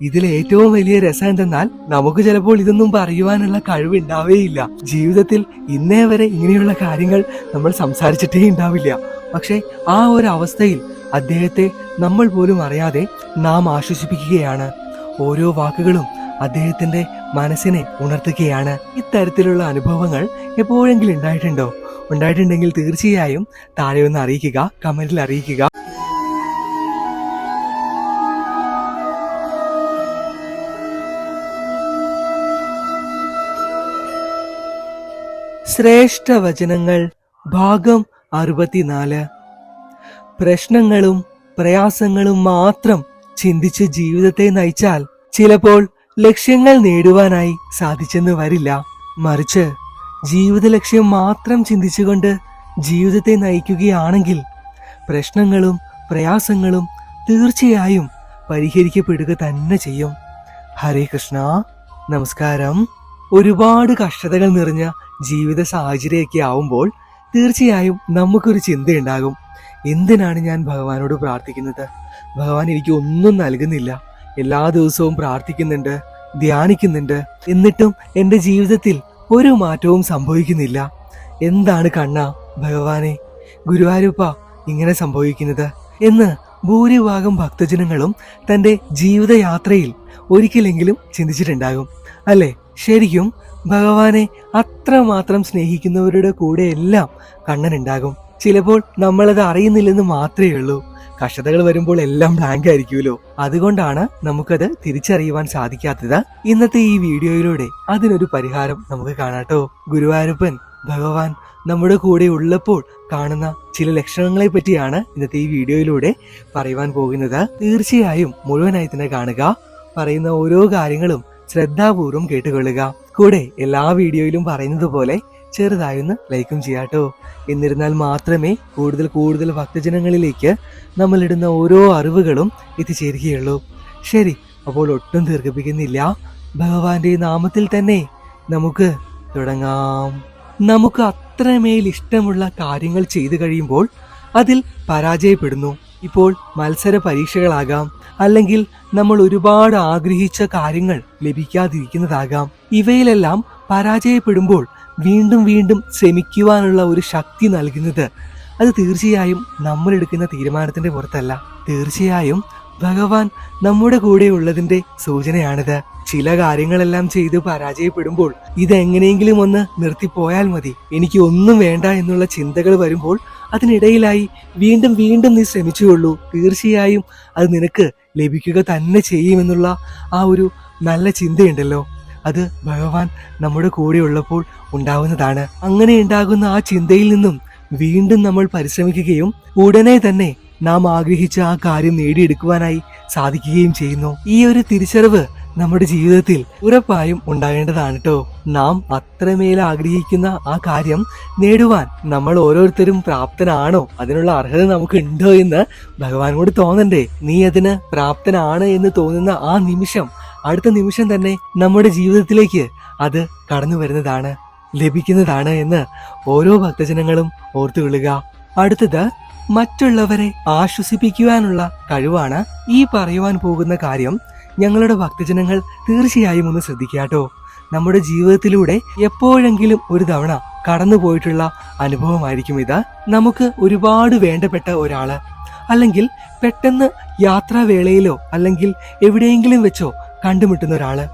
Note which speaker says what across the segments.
Speaker 1: ഇതിൽ ഏറ്റവും വലിയ രസം എന്തെന്നാൽ നമുക്ക് ചിലപ്പോൾ ഇതൊന്നും പറയുവാനുള്ള കഴിവുണ്ടാവേയില്ല. ജീവിതത്തിൽ ഇന്നേ വരെ ഇങ്ങനെയുള്ള കാര്യങ്ങൾ നമ്മൾ സംസാരിച്ചിട്ടേ ഉണ്ടാവില്ല. പക്ഷേ ആ ഒരു അവസ്ഥയിൽ അദ്ദേഹത്തെ നമ്മൾ പോലും അറിയാതെ നാം ആശ്വസിപ്പിക്കുകയാണ്. ഓരോ വാക്കുകളും അദ്ദേഹത്തിന്റെ മനസ്സിനെ ഉണർത്തുകയാണ്. ഇത്തരത്തിലുള്ള അനുഭവങ്ങൾ എപ്പോഴെങ്കിലും ഉണ്ടായിട്ടുണ്ടോ? ഉണ്ടായിട്ടുണ്ടെങ്കിൽ തീർച്ചയായും താഴെ ഒന്ന് അറിയിക്കുക കമന്റിൽ അറിയിക്കുക. ശ്രേഷ്ഠ വചനങ്ങൾ ഭാഗം അറുപത്തിനാല്. പ്രശ്നങ്ങളും പ്രയാസങ്ങളും മാത്രം ചിന്തിച്ച് ജീവിതത്തെ നയിച്ചാൽ ചിലപ്പോൾ ലക്ഷ്യങ്ങൾ നേടുവാനായി സാധിച്ചെന്ന് വരില്ല. മറിച്ച് ജീവിത ലക്ഷ്യം മാത്രം ചിന്തിച്ചുകൊണ്ട് ജീവിതത്തെ നയിക്കുകയാണെങ്കിൽ പ്രശ്നങ്ങളും പ്രയാസങ്ങളും തീർച്ചയായും പരിഹരിക്കപ്പെടുക തന്നെ ചെയ്യും. ഹരേ കൃഷ്ണ. നമസ്കാരം. ഒരുപാട് കഷ്ടതകൾ നിറഞ്ഞ ജീവിത സാഹചര്യമൊക്കെ ആവുമ്പോൾ തീർച്ചയായും നമുക്കൊരു ചിന്തയുണ്ടാകും. എന്തിനാണ് ഞാൻ ഭഗവാനോട് പ്രാർത്ഥിക്കുന്നത്? ഭഗവാൻ എനിക്ക് ഒന്നും നൽകുന്നില്ല. എല്ലാ ദിവസവും പ്രാർത്ഥിക്കുന്നുണ്ട് ധ്യാനിക്കുന്നുണ്ട്. എന്നിട്ടും എന്റെ ജീവിതത്തിൽ ഒരു മാറ്റവും സംഭവിക്കുന്നില്ല. എന്താണ് കണ്ണ ഭഗവാനെ? ഗുരുവായൂരപ്പ ഇങ്ങനെ സംഭവിക്കുന്നത്? എന്ന് ഭൂരിഭാഗം ഭക്തജനങ്ങളും തന്റെ ജീവിതയാത്രയിൽ ഒരിക്കലെങ്കിലും ചിന്തിച്ചിട്ടുണ്ടാകും. അല്ലേ? ശരിക്കും ഭഗവാനെ അത്രമാത്രം സ്നേഹിക്കുന്നവരുടെ കൂടെ എല്ലാം കണ്ണനുണ്ടാകും. ചിലപ്പോൾ നമ്മളത് അറിയുന്നില്ലെന്ന് മാത്രമേ ഉള്ളൂ. കഷ്ടതകൾ വരുമ്പോൾ എല്ലാം ബ്ലാങ്ക് ആയിരിക്കുമല്ലോ. അതുകൊണ്ടാണ് നമുക്കത് തിരിച്ചറിയുവാൻ സാധിക്കാത്തത്. ഇന്നത്തെ ഈ വീഡിയോയിലൂടെ അതിനൊരു പരിഹാരം നമുക്ക് കാണാട്ടോ ഗുരുവായൂരപ്പൻ ഭഗവാൻ നമ്മുടെ കൂടെ ഉള്ളപ്പോൾ കാണുന്ന ചില ലക്ഷണങ്ങളെ പറ്റിയാണ് ഇന്നത്തെ ഈ വീഡിയോയിലൂടെ പറയുവാൻ പോകുന്നത്. തീർച്ചയായും മുഴുവനായി തന്നെ കാണുക. പറയുന്ന ഓരോ കാര്യങ്ങളും ശ്രദ്ധാപൂർവം കേട്ടുകൊള്ളുക. കൂടെ എല്ലാ വീഡിയോയിലും പറയുന്നത് പോലെ ചെറുതായൊന്ന് ലൈക്കും ചെയ്യാട്ടോ എന്നിരുന്നാൽ മാത്രമേ കൂടുതൽ കൂടുതൽ ഭക്തജനങ്ങളിലേക്ക് നമ്മളിടുന്ന ഓരോ അറിവുകളും എത്തിച്ചേരുകയുള്ളൂ. ശരി അപ്പോൾ ഒട്ടും ദീർഘിപ്പിക്കുന്നില്ല. ഭഗവാന്റെ നാമത്തിൽ തന്നെ നമുക്ക് തുടങ്ങാം. നമുക്ക് അത്രമേൽ ഇഷ്ടമുള്ള കാര്യങ്ങൾ ചെയ്തു കഴിയുമ്പോൾ അതിൽ പരാജയപ്പെടുന്നു. ഇപ്പോൾ മത്സര പരീക്ഷകളാകാം. അല്ലെങ്കിൽ നമ്മൾ ഒരുപാട് ആഗ്രഹിച്ച കാര്യങ്ങൾ ലഭിക്കാതിരിക്കുന്നതാകാം. ഇവയിലെല്ലാം പരാജയപ്പെടുമ്പോൾ വീണ്ടും വീണ്ടും ശ്രമിക്കുവാനുള്ള ഒരു ശക്തി നൽകുന്നത് അത് തീർച്ചയായും നമ്മൾ എടുക്കുന്ന തീരുമാനത്തിന്റെ പുറത്തല്ല. തീർച്ചയായും ഭഗവാൻ നമ്മുടെ കൂടെ ഉള്ളതിന്റെ സൂചനയാണിത്. ചില കാര്യങ്ങളെല്ലാം ചെയ്ത് പരാജയപ്പെടുമ്പോൾ ഇതെങ്ങനെയെങ്കിലും ഒന്ന് നിർത്തിപ്പോയാൽ മതി. എനിക്ക് ഒന്നും വേണ്ട എന്നുള്ള ചിന്തകൾ വരുമ്പോൾ അതിനിടയിലായി വീണ്ടും വീണ്ടും നീ ശ്രമിച്ചുകൊള്ളൂ. തീർച്ചയായും അത് നിനക്ക് ലഭിക്കുക തന്നെ ചെയ്യുമെന്നുള്ള ആ ഒരു നല്ല ചിന്തയുണ്ടല്ലോ. അത് ഭഗവാൻ നമ്മുടെ കൂടെ ഉള്ളപ്പോൾ ഉണ്ടാവുന്നതാണ്. അങ്ങനെ ഉണ്ടാകുന്ന ആ ചിന്തയിൽ നിന്നും വീണ്ടും നമ്മൾ പരിശ്രമിക്കുകയും ഉടനെ തന്നെ നാം ആഗ്രഹിച്ച ആ കാര്യം നേടിയെടുക്കുവാനായി സാധിക്കുകയും ചെയ്യുന്നു. ഈ ഒരു തിരിച്ചറിവ് നമ്മുടെ ജീവിതത്തിൽ ഉറപ്പായും ഉണ്ടാകേണ്ടതാണ് കേട്ടോ നാം അത്രമേൽ ആഗ്രഹിക്കുന്ന ആ കാര്യം നേടുവാൻ നമ്മൾ ഓരോരുത്തരും പ്രാപ്തനാണോ? അതിനുള്ള അർഹത നമുക്ക് ഉണ്ടോ എന്ന് ഭഗവാനോട് തോന്നണ്ടേ. നീ അതിന് പ്രാപ്തനാണ് എന്ന് തോന്നുന്ന ആ നിമിഷം അടുത്ത നിമിഷം തന്നെ നമ്മുടെ ജീവിതത്തിലേക്ക് അത് കടന്നു വരുന്നതാണ് ലഭിക്കുന്നതാണ് എന്ന് ഓരോ ഭക്തജനങ്ങളും ഓർത്തുകൊള്ളുക അടുത്തത് മറ്റുള്ളവരെ ആശ്വസിപ്പിക്കുവാനുള്ള കഴിവാണ് ഈ പറയുവാൻ പോകുന്ന കാര്യം. ഞങ്ങളുടെ ഭക്തജനങ്ങൾ തീർച്ചയായും ഒന്ന് ശ്രദ്ധിക്കാട്ടോ നമ്മുടെ ജീവിതത്തിലൂടെ എപ്പോഴെങ്കിലും ഒരു തവണ കടന്നുപോയിട്ടുള്ള അനുഭവമായിരിക്കും ഇത്. നമുക്ക് ഒരുപാട് വേണ്ടപ്പെട്ട ഒരാൾ അല്ലെങ്കിൽ പെട്ടെന്ന് യാത്രാവേളയിലോ അല്ലെങ്കിൽ എവിടെയെങ്കിലും വെച്ചോ കണ്ടുമുട്ടുന്ന ഒരാൾ.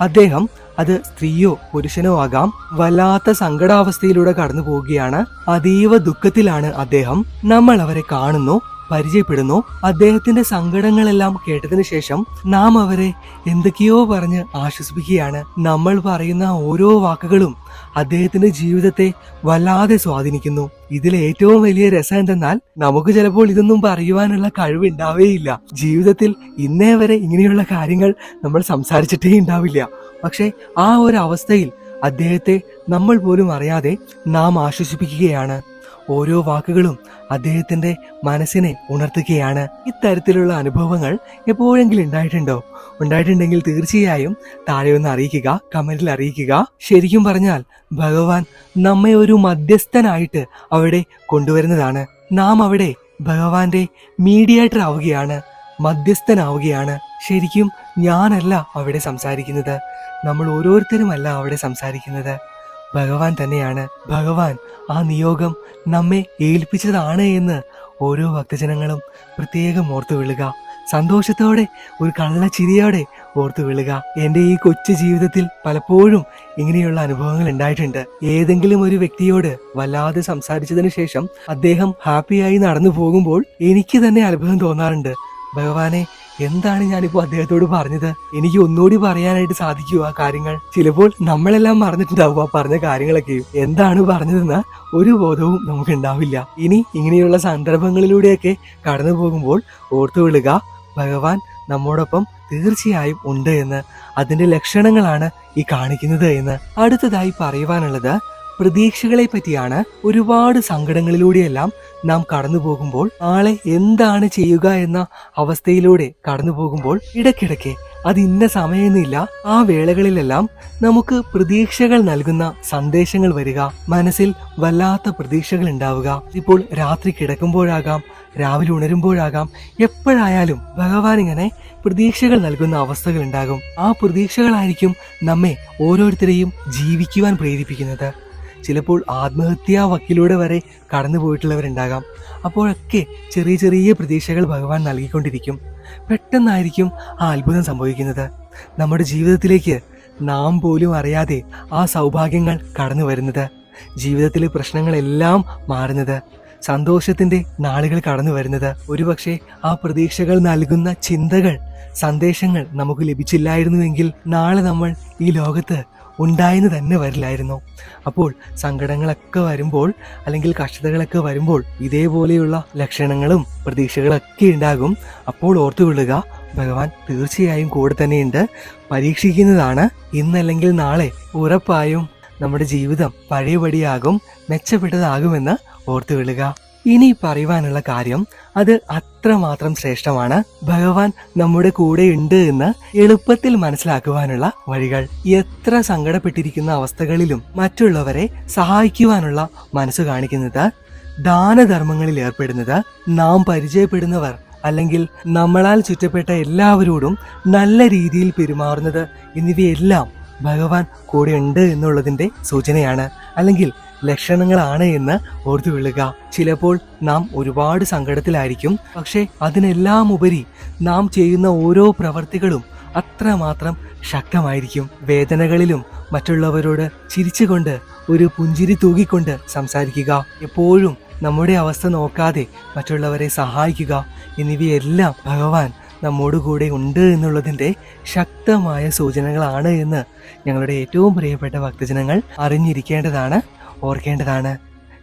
Speaker 1: അദ്ദേഹം അത് സ്ത്രീയോ പുരുഷനോ ആകാം വല്ലാത്ത സങ്കടാവസ്ഥയിലൂടെ കടന്നു പോവുകയാണ്. അതീവ ദുഃഖത്തിലാണ് അദ്ദേഹം. നമ്മൾ അവരെ കാണുന്നു. പരിചയപ്പെടുന്നു. അദ്ദേഹത്തിന്റെ സങ്കടങ്ങളെല്ലാം കേട്ടതിന് ശേഷം നാം അവരെ എന്തൊക്കെയോ പറഞ്ഞ് ആശ്വസിപ്പിക്കുകയാണ്. നമ്മൾ പറയുന്ന ഓരോ വാക്കുകളും അദ്ദേഹത്തിന്റെ ജീവിതത്തെ വല്ലാതെ സ്വാധീനിക്കുന്നു. ഇതിൽ ഏറ്റവും വലിയ രസം എന്തെന്നാൽ നമുക്ക് ചിലപ്പോൾ ഇതൊന്നും പറയുവാനുള്ള കഴിവുണ്ടാവേയില്ല. ജീവിതത്തിൽ ഇന്നേ വരെ ഇങ്ങനെയുള്ള കാര്യങ്ങൾ നമ്മൾ സംസാരിച്ചിട്ടേ ഉണ്ടാവില്ല. പക്ഷെ ആ ഒരു അവസ്ഥയിൽ അദ്ദേഹത്തെ നമ്മൾ പോലും അറിയാതെ നാം ആശ്വസിപ്പിക്കുകയാണ്. ഓരോ വാക്കുകളും അദ്ദേഹത്തിന്റെ മനസ്സിനെ ഉണർത്തുകയാണ്. ഇത്തരത്തിലുള്ള അനുഭവങ്ങൾ എപ്പോഴെങ്കിലും ഉണ്ടായിട്ടുണ്ടോ? ഉണ്ടായിട്ടുണ്ടെങ്കിൽ തീർച്ചയായും താഴെ ഒന്ന് അറിയിക്കുക കമന്റിൽ അറിയിക്കുക. ശരിക്കും പറഞ്ഞാൽ ഭഗവാൻ നമ്മെ ഒരു മധ്യസ്ഥനായിട്ട് അവിടെ കൊണ്ടുവരുന്നതാണ്. നാം അവിടെ ഭഗവാന്റെ മീഡിയേറ്റർ ആവുകയാണ് മധ്യസ്ഥനാവുകയാണ്. ശരിക്കും ഞാനല്ല അവിടെ സംസാരിക്കുന്നത്. നമ്മൾ ഓരോരുത്തരുമല്ല അവിടെ സംസാരിക്കുന്നത്. ഭഗവാൻ തന്നെയാണ്. ഭഗവാൻ ആ നിയോഗം നമ്മെ ഏൽപ്പിച്ചതാണ് എന്ന് ഓരോ ഭക്തജനങ്ങളും പ്രത്യേകം ഓർത്തു വിളുക. സന്തോഷത്തോടെ ഒരു കള്ള ചിരിയോടെ ഓർത്തു വിളുക. എന്റെ ഈ കൊച്ചു ജീവിതത്തിൽ പലപ്പോഴും ഇങ്ങനെയുള്ള അനുഭവങ്ങൾ ഉണ്ടായിട്ടുണ്ട്. ഏതെങ്കിലും ഒരു വ്യക്തിയോട് വല്ലാതെ സംസാരിച്ചതിന് ശേഷം അദ്ദേഹം ഹാപ്പിയായി നടന്നു പോകുമ്പോൾ എനിക്ക് തന്നെ അത്ഭുതം തോന്നാറുണ്ട്. ഭഗവാനെ എന്താണ് ഞാനിപ്പോ അദ്ദേഹത്തോട് പറഞ്ഞത്? എനിക്ക് ഒന്നുകൂടി പറയാനായിട്ട് സാധിക്കുമോ ആ കാര്യങ്ങൾ? ചിലപ്പോൾ നമ്മളെല്ലാം മറന്നിട്ടുണ്ടാവും ആ പറഞ്ഞ കാര്യങ്ങളൊക്കെ. എന്താണ് പറഞ്ഞതെന്ന് ഒരു ബോധവും നമുക്ക് ഉണ്ടാവില്ല ഇനി ഇങ്ങനെയുള്ള സന്ദർഭങ്ങളിലൂടെയൊക്കെ കടന്നു പോകുമ്പോൾ ഓർത്തു വിളുക ഭഗവാൻ നമ്മോടൊപ്പം തീർച്ചയായും ഉണ്ട് എന്ന്. അതിന്റെ ലക്ഷണങ്ങളാണ് ഈ കാണിക്കുന്നത് എന്ന്. അടുത്തതായി പറയുവാനുള്ളത് പ്രതീക്ഷകളെ പറ്റിയാണ് ഒരുപാട് സങ്കടങ്ങളിലൂടെയെല്ലാം നാം കടന്നു പോകുമ്പോൾ നാളെ എന്താണ് ചെയ്യുക എന്ന അവസ്ഥയിലൂടെ കടന്നു പോകുമ്പോൾ ഇടയ്ക്കിടയ്ക്ക് അത് ഇന്ന സമയമെന്നില്ല ആ വേളകളിലെല്ലാം നമുക്ക് പ്രതീക്ഷകൾ നൽകുന്ന സന്ദേശങ്ങൾ വരിക മനസ്സിൽ വല്ലാത്ത പ്രതീക്ഷകൾ ഉണ്ടാവുക. ഇപ്പോൾ രാത്രി കിടക്കുമ്പോഴാകാം രാവിലെ ഉണരുമ്പോഴാകാം എപ്പോഴായാലും ഭഗവാൻ ഇങ്ങനെ പ്രതീക്ഷകൾ നൽകുന്ന അവസ്ഥകൾ ഉണ്ടാകും. ആ പ്രതീക്ഷകളായിരിക്കും നമ്മെ ഓരോരുത്തരെയും ജീവിക്കുവാൻ പ്രേരിപ്പിക്കുന്നത്. ചിലപ്പോൾ ആത്മഹത്യാ വക്കിലൂടെ വരെ കടന്നു പോയിട്ടുള്ളവരുണ്ടാകാം. അപ്പോഴൊക്കെ ചെറിയ ചെറിയ പ്രതീക്ഷകൾ ഭഗവാൻ നൽകിക്കൊണ്ടിരിക്കും. പെട്ടെന്നായിരിക്കും ആ അത്ഭുതം സംഭവിക്കുന്നത്. നമ്മുടെ ജീവിതത്തിലേക്ക് നാം പോലും അറിയാതെ ആ സൗഭാഗ്യങ്ങൾ കടന്നു വരുന്നത്. ജീവിതത്തിലെ പ്രശ്നങ്ങളെല്ലാം മാറുന്നത്. സന്തോഷത്തിന്റെ നാളുകൾ കടന്നു വരുന്നത്. ഒരുപക്ഷെ ആ പ്രതീക്ഷകൾ നൽകുന്ന ചിന്തകൾ സന്ദേശങ്ങൾ നമുക്ക് ലഭിച്ചില്ലായിരുന്നുവെങ്കിൽ നാളെ നമ്മൾ ഈ ലോകത്ത് ഉണ്ടായെന്ന് തന്നെ വരില്ലായിരുന്നു. അപ്പോൾ സങ്കടങ്ങളൊക്കെ വരുമ്പോൾ അല്ലെങ്കിൽ കഷ്ടതകളൊക്കെ വരുമ്പോൾ ഇതേപോലെയുള്ള ലക്ഷണങ്ങളും പ്രതീക്ഷകളൊക്കെ ഉണ്ടാകും. അപ്പോൾ ഓർത്തുകൊള്ളുക ഭഗവാൻ തീർച്ചയായും കൂടെ തന്നെയുണ്ട്. പരീക്ഷിക്കുന്നതാണ് ഇന്നല്ലെങ്കിൽ നാളെ ഉറപ്പായും നമ്മുടെ ജീവിതം പഴയപടിയാകും മെച്ചപ്പെട്ടതാകുമെന്ന് ഓർത്തുകൊള്ളുക ഇനി പറയുവാനുള്ള കാര്യം അത് അത്രമാത്രം ശ്രേഷ്ഠമാണ്. ഭഗവാൻ നമ്മുടെ കൂടെ ഉണ്ട് എന്ന് എളുപ്പത്തിൽ മനസ്സിലാക്കുവാനുള്ള വഴികൾ. എത്ര സങ്കടപ്പെട്ടിരിക്കുന്ന അവസ്ഥകളിലും മറ്റുള്ളവരെ സഹായിക്കുവാനുള്ള മനസ്സ് കാണിക്കുന്നത് ദാനധർമ്മങ്ങളിൽ ഏർപ്പെടുന്നത് നാം പരിചയപ്പെടുന്നവർ അല്ലെങ്കിൽ നമ്മളാൽ ചുറ്റപ്പെട്ട എല്ലാവരോടും നല്ല രീതിയിൽ പെരുമാറുന്നത് എന്നിവയെല്ലാം ഭഗവാൻ ഉണ്ട് എന്നുള്ളതിന്റെ സൂചനയാണ്. അല്ലെങ്കിൽ ലക്ഷണങ്ങളാണ് എന്ന് ഓർത്തു വിളുക. ചിലപ്പോൾ നാം ഒരുപാട് സങ്കടത്തിലായിരിക്കും. പക്ഷേ അതിനെല്ലാം ഉപരി നാം ചെയ്യുന്ന ഓരോ പ്രവർത്തികളും അത്രമാത്രം ശക്തമായിരിക്കും. വേദനകളിലും മറ്റുള്ളവരോട് ചിരിച്ചുകൊണ്ട് ഒരു പുഞ്ചിരി തൂകിക്കൊണ്ട് സംസാരിക്കുക. എപ്പോഴും നമ്മുടെ അവസ്ഥ നോക്കാതെ മറ്റുള്ളവരെ സഹായിക്കുക. എന്നിവയെല്ലാം ഭഗവാൻ നമ്മോട് കൂടെ ഉണ്ട് എന്നുള്ളതിന്റെ ശക്തമായ സൂചനകളാണ് എന്ന് ഞങ്ങളുടെ ഏറ്റവും പ്രിയപ്പെട്ട ഭക്തജനങ്ങൾ അറിഞ്ഞിരിക്കേണ്ടതാണ് ഓർക്കേണ്ടതാണ്.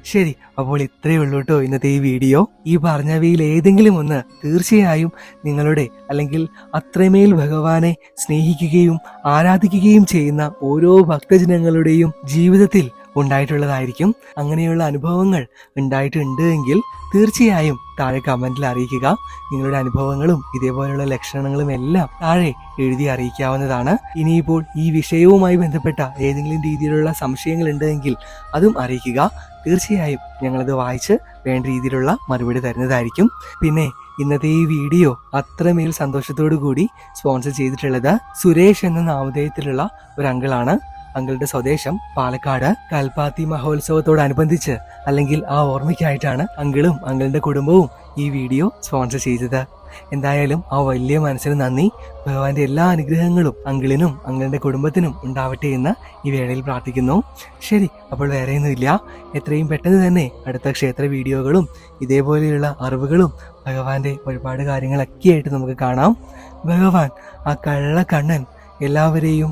Speaker 1: ശരി അപ്പോൾ ഇത്രയേ ഉള്ളൂ കേട്ടോ ഇന്നത്തെ ഈ വീഡിയോ. ഈ പറഞ്ഞവയിൽ ഏതെങ്കിലും ഒന്ന് തീർച്ചയായും നിങ്ങളുടെ അല്ലെങ്കിൽ അത്രമേൽ ഭഗവാനെ സ്നേഹിക്കുകയും ആരാധിക്കുകയും ചെയ്യുന്ന ഓരോ ഭക്തജനങ്ങളുടെയും ജീവിതത്തിൽ ഉണ്ടായിട്ടുള്ളതായിരിക്കും. അങ്ങനെയുള്ള അനുഭവങ്ങൾ ഉണ്ടായിട്ടുണ്ട് എങ്കിൽ തീർച്ചയായും താഴെ കമന്റിൽ അറിയിക്കുക. നിങ്ങളുടെ അനുഭവങ്ങളും ഇതേപോലെയുള്ള ലക്ഷണങ്ങളും എല്ലാം താഴെ എഴുതി അറിയിക്കാവുന്നതാണ്. ഇനിയിപ്പോൾ ഈ വിഷയവുമായി ബന്ധപ്പെട്ട ഏതെങ്കിലും രീതിയിലുള്ള സംശയങ്ങൾ ഉണ്ടെങ്കിൽ അതും അറിയിക്കുക. തീർച്ചയായും ഞങ്ങളത് വായിച്ച് വേണ്ട രീതിയിലുള്ള മറുപടി തരുന്നതായിരിക്കും. പിന്നെ ഇന്നത്തെ ഈ വീഡിയോ അത്രമേൽ സന്തോഷത്തോടു കൂടി സ്പോൺസർ ചെയ്തിട്ടുള്ളത് സുരേഷ് എന്ന നാമധേയത്തിലുള്ള ഒരു അങ്കിളാണ് അങ്കിളുടെ സ്വദേശം പാലക്കാട് കൽപ്പാത്തി മഹോത്സവത്തോടനുബന്ധിച്ച് അല്ലെങ്കിൽ ആ ഓർമ്മയ്ക്കായിട്ടാണ് അങ്കിളും അങ്കിളിന്റെ കുടുംബവും ഈ വീഡിയോ സ്പോൺസർ ചെയ്തത്. എന്തായാലും ആ വലിയ മനസ്സിന് നന്ദി. ഭഗവാന്റെ എല്ലാ അനുഗ്രഹങ്ങളും അങ്കിളിനും അങ്കിളിന്റെ കുടുംബത്തിനും ഉണ്ടാവട്ടെ എന്ന് ഈ വേളയിൽ പ്രാർത്ഥിക്കുന്നു. ശരി അപ്പോൾ വേറെയൊന്നുമില്ല എത്രയും പെട്ടെന്ന് തന്നെ അടുത്ത ക്ഷേത്ര വീഡിയോകളും ഇതേപോലെയുള്ള അറിവുകളും ഭഗവാന്റെ ഒരുപാട് കാര്യങ്ങളൊക്കെ ആയിട്ട് നമുക്ക് കാണാം. ഭഗവാൻ ആ കള്ള കണ്ണൻ എല്ലാവരെയും